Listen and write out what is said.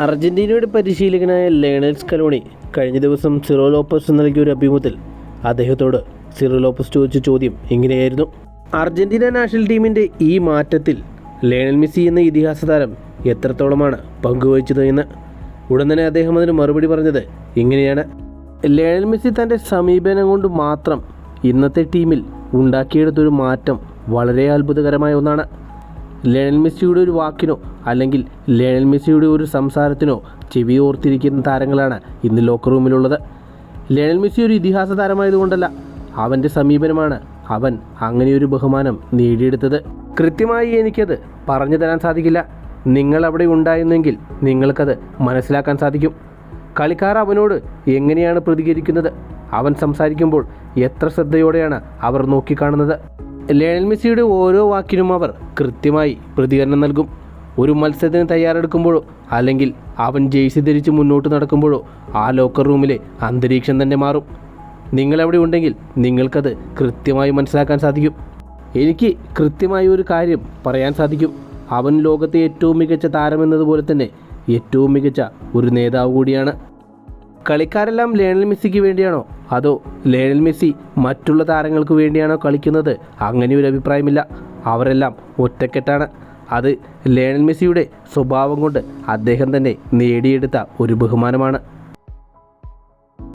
അർജന്റീനയുടെ പരിശീലകനായ Lionel Scaloni കഴിഞ്ഞ ദിവസം സിറോ ലോപ്പസ് നൽകിയ ഒരു അഭിമുഖത്തിൽ അദ്ദേഹത്തോട് സിറോ ലോപ്പസ് ചോദിച്ച ചോദ്യം ഇങ്ങനെയായിരുന്നു. അർജന്റീന നാഷണൽ ടീമിന്റെ ഈ മാറ്റത്തിൽ ലേണൽ മെസ്സി എന്ന ഇതിഹാസ താരം എത്രത്തോളമാണ് പങ്കുവഹിച്ചത് എന്ന് ഉടൻ തന്നെ അദ്ദേഹം അതിന് മറുപടി പറഞ്ഞത് ഇങ്ങനെയാണ്. ലേണൽ മെസ്സി തന്റെ സമീപനം കൊണ്ട് മാത്രം ഇന്നത്തെ ടീമിൽ ഉണ്ടാക്കിയെടുത്തൊരു മാറ്റം വളരെ അത്ഭുതകരമായ ഒന്നാണ്. ലയണൽ മെസ്സിയുടെ ഒരു വാക്കിനോ അല്ലെങ്കിൽ ലയണൽ മെസ്സിയുടെ ഒരു സംസാരത്തിനോ ചെവി ഓർത്തിരിക്കുന്ന താരങ്ങളാണ് ഇന്ന് ലോക്കർ റൂമിലുള്ളത് ലയണൽ മെസ്സി ഒരു ഇതിഹാസ താരമായതുകൊണ്ടല്ല അവന്റെ സമീപനമാണ് അവൻ അങ്ങനെയൊരു ബഹുമാനം നേടിയെടുത്തത്. കൃത്യമായി എനിക്കത് പറഞ്ഞു തരാൻ സാധിക്കില്ല. നിങ്ങൾ അവിടെ ഉണ്ടായിരുന്നെങ്കിൽ നിങ്ങൾക്കത് മനസ്സിലാക്കാൻ സാധിക്കും. കളിക്കാർ അവനോട് എങ്ങനെയാണ് പ്രതികരിക്കുന്നത്? അവൻ സംസാരിക്കുമ്പോൾ എത്ര ശ്രദ്ധയോടെയാണ് അവർ നോക്കിക്കാണുന്നത്? ലയണൽ മെസ്സിയുടെ ഓരോ വാക്കിനും അവർ കൃത്യമായി പ്രതികരണം നൽകും. ഒരു മത്സരത്തിന് തയ്യാറെടുക്കുമ്പോഴോ അല്ലെങ്കിൽ അവൻ ജേഴ്സി ധരിച്ച് മുന്നോട്ട് നടക്കുമ്പോഴോ ആ ലോക്കർ റൂമിലെ അന്തരീക്ഷം തന്നെ മാറും. നിങ്ങളവിടെ ഉണ്ടെങ്കിൽ നിങ്ങൾക്കത് കൃത്യമായി മനസ്സിലാക്കാൻ സാധിക്കും. എനിക്ക് കൃത്യമായ ഒരു കാര്യം പറയാൻ സാധിക്കും. അവൻ ലോകത്തെ ഏറ്റവും മികച്ച താരമെന്നതുപോലെ തന്നെ ഏറ്റവും മികച്ച ഒരു നേതാവ് കൂടിയാണ്. കളിക്കാരെല്ലാം ലേണൽ മെസ്സിക്ക് വേണ്ടിയാണോ? അതോ ലേണൽ മെസ്സി മറ്റുള്ള താരങ്ങൾക്ക് വേണ്ടിയാണോ കളിക്കുന്നത്? അങ്ങനെ ഒരു അഭിപ്രായമില്ല. അവരെല്ലാം ഒറ്റക്കെട്ടാണ്. അത് ലേണൽ മെസ്സിയുടെ സ്വഭാവം കൊണ്ട് അദ്ദേഹം തന്നെ നേടിയെടുത്ത ഒരു ബഹുമാനമാണ്.